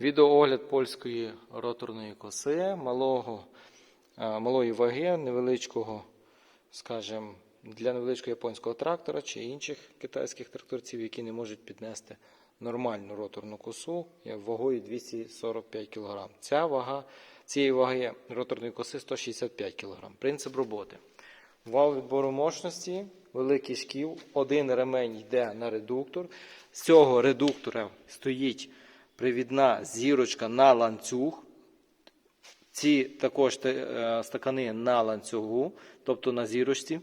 Відеоогляд польської роторної коси, малого, е, малої ваги, невеличкого, скажімо, для невеличкого японського трактора чи інших китайських тракторців, які не можуть піднести нормальну роторну косу е, вагою 245 кг. Ця вага цієї ваги роторної коси 165 кг. Принцип роботи. Вал відбору мощності, великий шків, один ремень йде на редуктор. З цього редуктора стоїть привідна зірочка на ланцюг. Ці також е, стакани на ланцюгу, тобто на зірочці.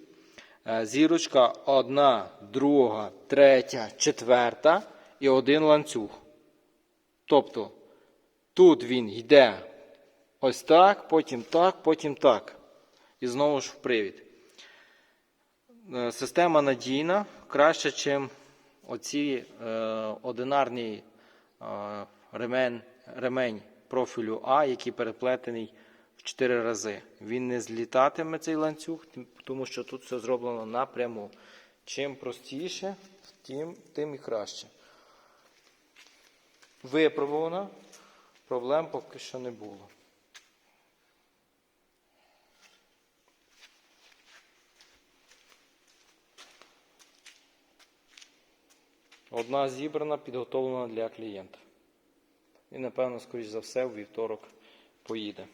Е, Зірочка одна, друга, третя, четверта і один ланцюг. Тобто тут він йде ось так, потім так, потім так. І знову ж в привід. Е, Система надійна, краще, ніж оці е, одинарний е, ремень, ремень профілю А, який переплетений в 4 рази. Він не злітатиме цей ланцюг, тому що тут все зроблено напряму. Чим простіше, тим, тим і краще. Випробовано, проблем поки що не було. Одна зібрана, підготовлена для клієнта. І, напевно, скоріш за все, у вівторок поїде.